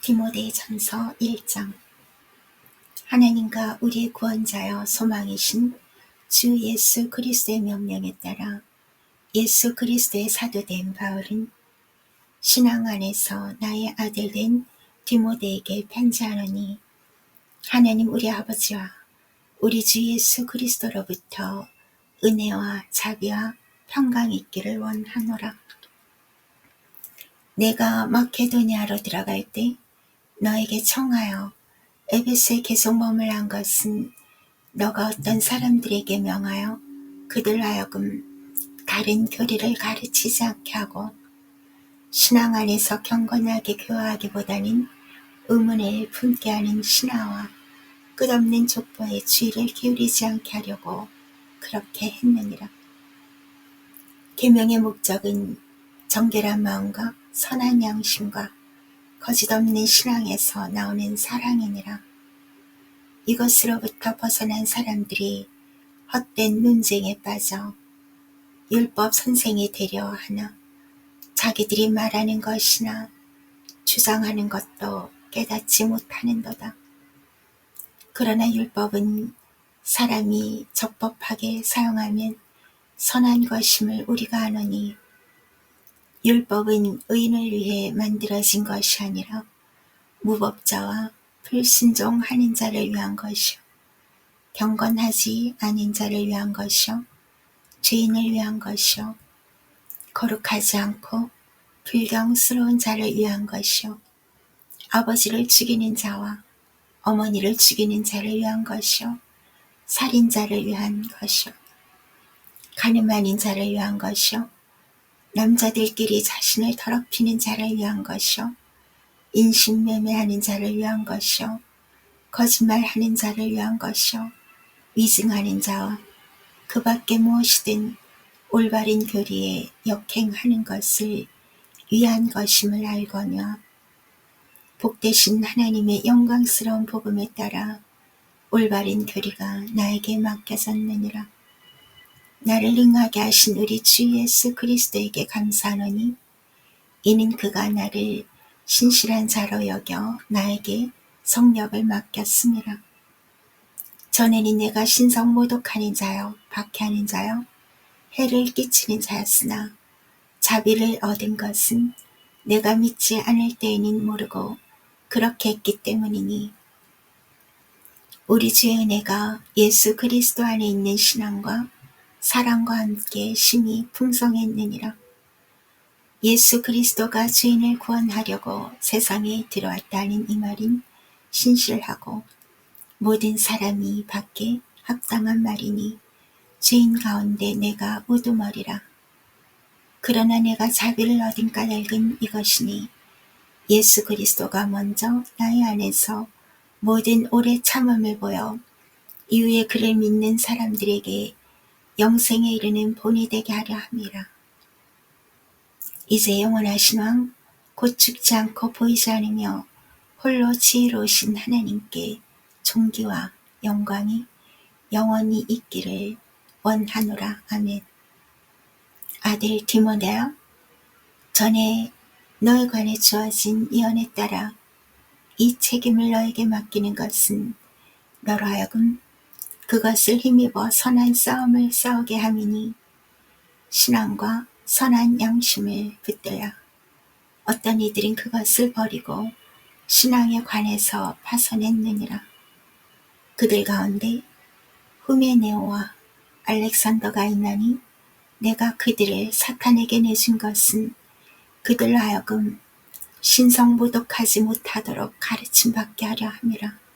디모데전서 1장 하나님과 우리의 구원자여 소망이신 주 예수 그리스도의 명령에 따라 예수 그리스도의 사도된 바울은 신앙 안에서 나의 아들된 디모데에게 편지하노니 하나님 우리 아버지와 우리 주 예수 그리스도로부터 은혜와 자비와 평강이 있기를 원하노라. 내가 마케도니아로 들어갈 때 너에게 청하여 에베스에 계속 머물란 것은 너가 어떤 사람들에게 명하여 그들 하여금 다른 교리를 가르치지 않게 하고 신앙 안에서 경건하게 교화하기보다는 의문을 품게 하는 신하와 끝없는 족보에 주의를 기울이지 않게 하려고 그렇게 했느니라. 계명의 목적은 정결한 마음과 선한 양심과 거짓없는 신앙에서 나오는 사랑이니라. 이것으로부터 벗어난 사람들이 헛된 논쟁에 빠져 율법 선생이 되려 하나 자기들이 말하는 것이나 주장하는 것도 깨닫지 못하는도다. 그러나 율법은 사람이 적법하게 사용하면 선한 것임을 우리가 아노니 율법은 의인을 위해 만들어진 것이 아니라 무법자와 불순종하는 자를 위한 것이요. 경건하지 않은 자를 위한 것이요. 죄인을 위한 것이요. 거룩하지 않고 불경스러운 자를 위한 것이요. 아버지를 죽이는 자와 어머니를 죽이는 자를 위한 것이요. 살인자를 위한 것이요. 가늠하는 자를 위한 것이요 남자들끼리 자신을 더럽히는 자를 위한 것이요. 인신매매하는 자를 위한 것이요. 거짓말하는 자를 위한 것이요. 위증하는 자와 그 밖에 무엇이든 올바른 교리에 역행하는 것을 위한 것임을 알거냐 복되신 하나님의 영광스러운 복음에 따라 올바른 교리가 나에게 맡겨졌느니라. 나를 능하게 하신 우리 주 예수 그리스도에게 감사하노니 이는 그가 나를 신실한 자로 여겨 나에게 성력을 맡겼습니다. 전에는 내가 신성 모독하는 자요 박해하는 자요 해를 끼치는 자였으나 자비를 얻은 것은 내가 믿지 않을 때에는 모르고 그렇게 했기 때문이니 우리 주의 은혜가 예수 그리스도 안에 있는 신앙과 사랑과 함께 심히 풍성했느니라. 예수 그리스도가 죄인을 구원하려고 세상에 들어왔다는 이 말은 신실하고 모든 사람이 받게 합당한 말이니 죄인 가운데 내가 우두머리라. 그러나 내가 자비를 얻은 까닭은 이것이니 예수 그리스도가 먼저 나의 안에서 모든 오래 참음을 보여 이후에 그를 믿는 사람들에게 영생에 이르는 본이 되게 하려 함이라. 이제 영원하신 왕, 곧 죽지 않고 보이지 않으며 홀로 지혜로우신 하나님께 존귀와 영광이 영원히 있기를 원하노라. 아멘. 아들 디모데야, 전에 너에 관해 주어진 예언에 따라 이 책임을 너에게 맡기는 것은 너로 하여금 그것을 힘입어 선한 싸움을 싸우게 함이니 신앙과 선한 양심을 붙들라. 어떤 이들은 그것을 버리고 신앙에 관해서 파손했느니라. 그들 가운데 후메네오와 알렉산더가 있나니 내가 그들을 사탄에게 내준 것은 그들로 하여금 신성모독하지 못하도록 가르침받게 하려 함이라.